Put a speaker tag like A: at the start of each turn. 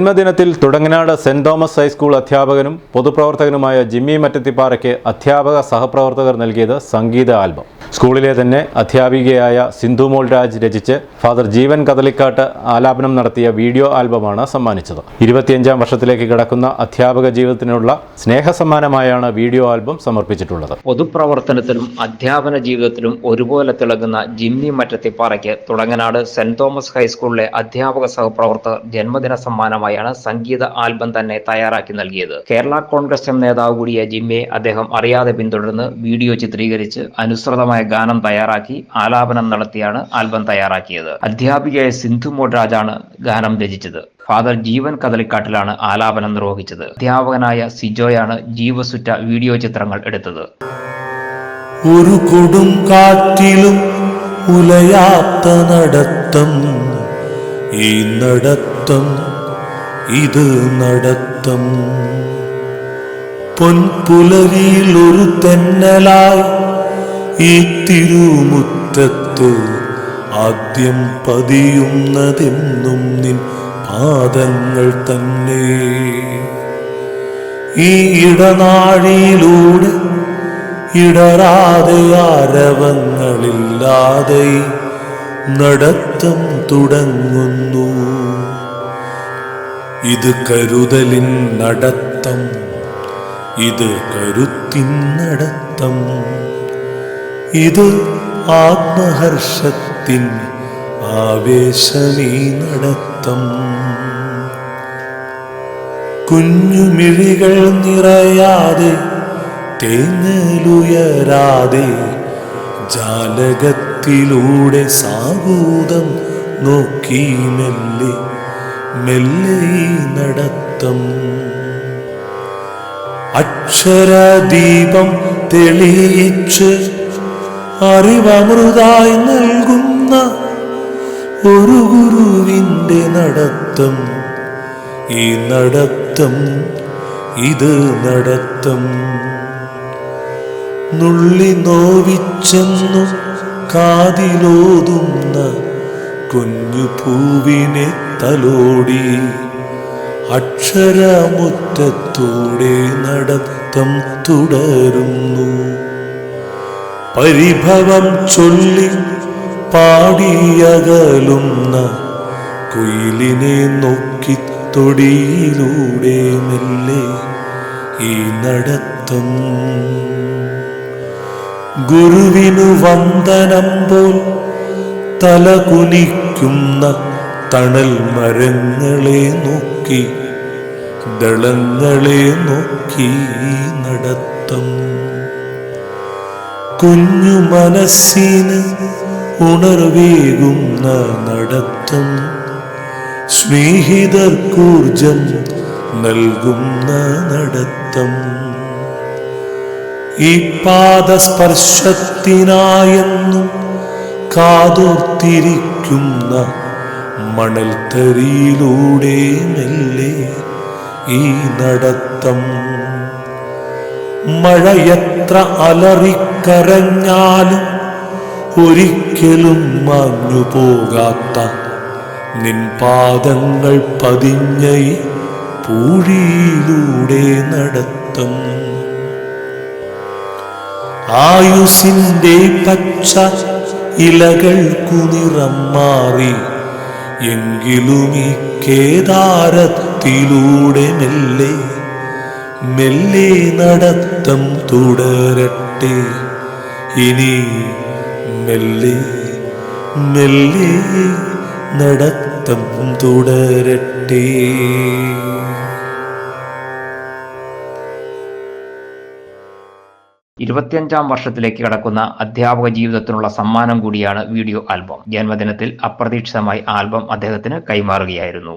A: ജന്മദിനത്തിൽ Thudanganad saint Thomas high school അധ്യാപകനും പൊതുപ്രവർത്തകനുമായ Jimmy മറ്റത്തിപ്പാറയ്ക്ക് അധ്യാപക സഹപ്രവർത്തകർ നൽകിയത് സംഗീത ആൽബം. സ്കൂളിലെ തന്നെ അധ്യാപികയായ സിന്ധുമോൾ രാജ് രചിച്ച് ഫാദർ ജീവൻ കദളിക്കാട്ട് ആലാപനം നടത്തിയ വീഡിയോ ആൽബമാണ് സമ്മാനിച്ചത്. ഇരുപത്തിയഞ്ചാം വർഷത്തിലേക്ക് കിടക്കുന്ന അധ്യാപക ജീവിതത്തിനുള്ള സ്നേഹസമ്മാനമായാണ് വീഡിയോ ആൽബം സമർപ്പിച്ചിട്ടുള്ളത്.
B: പൊതുപ്രവർത്തനത്തിലും അധ്യാപന ജീവിതത്തിലും ഒരുപോലെ തിളങ്ങുന്ന ജിമ്മി മറ്റത്തിപ്പാറയ്ക്ക് തുടങ്ങനാട് സെന്റ് തോമസ് ഹൈസ്കൂളിലെ അധ്യാപക സഹപ്രവർത്തകർ ജന്മദിന സമ്മാനമായാണ് സംഗീത ആൽബം തന്നെ തയ്യാറാക്കി നൽകിയത്. കേരള കോൺഗ്രസ് എം നേതാവ് കൂടിയ ജിമ്മയെ അദ്ദേഹം അറിയാതെ പിന്തുടർന്ന് വീഡിയോ ചിത്രീകരിച്ച് അനുസൃതമായ ഗാനം തയ്യാറാക്കി ആലാപനം നടത്തിയാണ് ആൽബം തയ്യാറാക്കിയത്. അധ്യാപികയായ സിന്ധു മോഡ്രാജാണ് ഗാനം രചിച്ചത്. ഫാദർ ജീവൻ കദളിക്കാട്ടിലാണ് ആലാപനം നിർവഹിച്ചത്. അധ്യാപകനായ സിജോയാണ് ജീവസുറ്റ വീഡിയോ ചിത്രങ്ങൾ എടുത്തത്.
C: ഒരു കൊടും കാറ്റിലും ഉലയാത്ത നടത്തം ഈ നടത്തം ഇത് നടത്തം. പൊൻപുലരിയിൽ ഒരു തെന്നലായി ഈ തിരുമുറ്റത്ത് ആദ്യം പതിയുന്നതെന്നും നിൻ പാദങ്ങൾ തന്നെ. ഈ ഇടനാഴിയിലൂടെ ഇടരാതെ ആരവങ്ങളില്ലാതെ നടത്തം തുടങ്ങുന്നു. ഇത് കരുതലിൻ നടത്തം ഇത് കരുത്തിൻ നടത്തം. ഇത് ആത്മഹർഷത്തിൻ ആവേശമീ നടത്തം. കുഞ്ഞുമിഴികൾ നിറയാതെ തേങ്ങലുയരാതെ ജാലകത്തിലൂടെ സാഗൂതം നോക്കി മെല്ലെ മെല്ലെ നടത്തം. അക്ഷരദീപം തെളിയിച്ച് അറിവമൃതായി നൽകുന്ന ഒരു ഗുരുവിന്റെ നടത്തം. ഈ നടത്തം ഇത് നടത്തം. നുള്ളി നോവിച്ചെന്നു കാതിലോതുന്ന കുഞ്ഞു പൂവിനെ തലോടി അക്ഷരമുറ്റത്തൂടെ നടത്തം തുടരുന്നു. പരിഭവം ചൊല്ലി പാടിയകലുന്ന കുയിലിനെ നോക്കി തൊടിയിലൂടെ മെല്ലെ ഈ നടത്തം. ഗുരുവിനു വന്ദനം പോൽ തല കുനിക്കുന്ന തണൽ മരങ്ങളെ നോക്കി ദളങ്ങളെ നോക്കി നടത്തം. കുഞ്ഞു മനസ്സിന് ഉണർവേകുന്ന നടത്തം. സ്നേഹിതർക്കൂർജം നൽകുന്ന നടത്തം. ഈ പാദസ്പർശത്തിനായെന്നും കാതോർത്തിരിക്കുന്ന മണൽത്തരിയിലൂടെ മെല്ലെ ഈ നടത്തം. മഴയത്ര അലറിക്കരഞ്ഞാലും ഒരിക്കലും മാഞ്ഞു പോകാത്ത നിൻ പാദങ്ങൾ പതിഞ്ഞ പൂഴിയിലൂടെ നടത്തും. ആയുസിന്റെ പച്ച ഇലകൾക്കു നിറം മാറി എങ്കിലും ഈ കേദാരത്തിലൂടെ മെല്ലെ മെല്ലെ നടത്തം തുടരട്ടെ. ഇനി മെല്ലെ മെല്ലെ നടത്തം തുടരട്ടെ.
B: ഇരുപത്തിയഞ്ചാം വർഷത്തിലേക്ക് കടക്കുന്ന അധ്യാപക ജീവിതത്തിനുള്ള സമ്മാനം കൂടിയാണ് വീഡിയോ ആൽബം. ജന്മദിനത്തിൽ അപ്രതീക്ഷിതമായി ആൽബം അദ്ദേഹത്തിന് കൈമാറുകയായിരുന്നു.